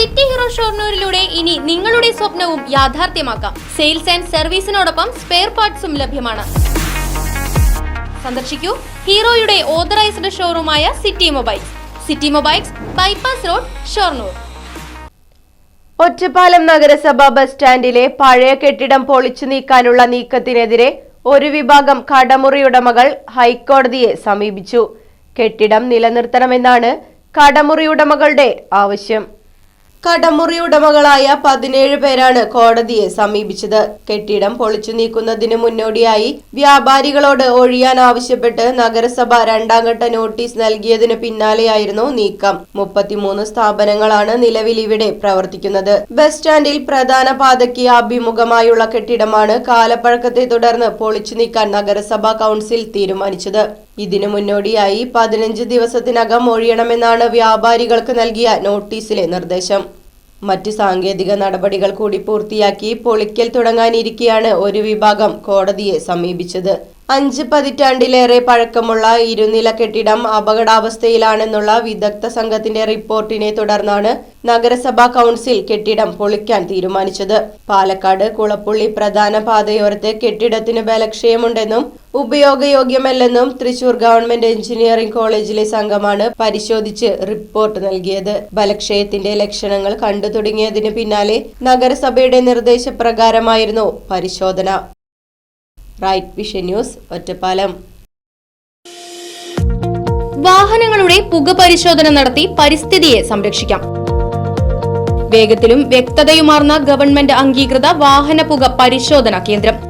City hero ഷോർണൂരിലൂടെ ഇനി നിങ്ങളുടെ സ്വപ്നവും യാഥാർത്ഥ്യമാക്കാം. സെയിൽസ് ആൻഡ് സർവീസിനോടൊപ്പം സ്പെയർ പാർട്സും ലഭ്യമാണ്. സന്ദർശിക്കൂ ഹീറോയുടെ authorised ഷോറൂമായ city mobiles. City mobiles bypass road Shoranur. Ottapalam നഗരസഭ ബസ് സ്റ്റാൻഡിലെ പഴയ കെട്ടിടം പൊളിച്ചു നീക്കാനുള്ള നീക്കത്തിനെതിരെ ഒരു വിഭാഗം കടമുറിയുടമകൾ ഹൈക്കോടതിയെ സമീപിച്ചു. കെട്ടിടം നിലനിർത്തണമെന്നാണ് കടമുറിയുടമകളുടെ ആവശ്യം. കടമുറി ഉടമകളായ പതിനേഴ് പേരാണ് കോടതിയെ സമീപിച്ചത്. കെട്ടിടം പൊളിച്ചു നീക്കുന്നതിന് മുന്നോടിയായി വ്യാപാരികളോട് ഒഴിയാൻ ആവശ്യപ്പെട്ട് നഗരസഭ രണ്ടാം ഘട്ട നോട്ടീസ് നൽകിയതിന് പിന്നാലെയായിരുന്നു നീക്കം. മുപ്പത്തിമൂന്ന് സ്ഥാപനങ്ങളാണ് നിലവിൽ ഇവിടെ പ്രവർത്തിക്കുന്നത്. ബസ് സ്റ്റാൻഡിൽ പ്രധാന പാതയ്ക്ക് അഭിമുഖമായുള്ള കെട്ടിടമാണ് കാലപ്പഴക്കത്തെ തുടർന്ന് പൊളിച്ചു നീക്കാൻ നഗരസഭാ കൗൺസിൽ തീരുമാനിച്ചത്. ഇതിനു മുന്നോടിയായി പതിനഞ്ച് ദിവസത്തിനകം ഒഴിയണമെന്നാണ് വ്യാപാരികൾക്ക് നൽകിയ നോട്ടീസിലെ നിർദ്ദേശം. മറ്റ് സാങ്കേതിക നടപടികൾ കൂടി പൂർത്തിയാക്കി പൊളിക്കൽ തുടങ്ങാനിരിക്കെയാണ് ഒരു വിഭാഗം കോടതിയെ സമീപിച്ചത്. അഞ്ച് പതിറ്റാണ്ടിലേറെ പഴക്കമുള്ള ഇരുനില കെട്ടിടം അപകടാവസ്ഥയിലാണെന്നുള്ള വിദഗ്ധ സംഘത്തിന്റെ റിപ്പോർട്ടിനെ തുടർന്നാണ് നഗരസഭാ കൗൺസിൽ കെട്ടിടം പൊളിക്കാൻ തീരുമാനിച്ചത്. പാലക്കാട് കുളപ്പുള്ളി പ്രധാന പാതയോരത്ത് കെട്ടിടത്തിന് ബലക്ഷയമുണ്ടെന്നും ഉപയോഗയോഗ്യമല്ലെന്നും തൃശൂർ ഗവൺമെന്റ് എഞ്ചിനീയറിംഗ് കോളേജിലെ സംഘമാണ് പരിശോധിച്ച് റിപ്പോർട്ട് നൽകിയത്. ബലക്ഷയത്തിന്റെ ലക്ഷണങ്ങൾ കണ്ടു തുടങ്ങിയതിന് പിന്നാലെ നഗരസഭയുടെ നിർദ്ദേശപ്രകാരമായിരുന്നു പരിശോധന. Right vision news Ottapalam. വാഹനങ്ങളുടെ പുക പരിശോധന നടത്തി പരിസ്ഥിതിയെ സംരക്ഷിക്കാം. വേഗത്തിലും വ്യക്തതയുമാർന്ന ഗവൺമെന്റ് അംഗീകൃത വാഹന പുക പരിശോധന കേന്ദ്രം.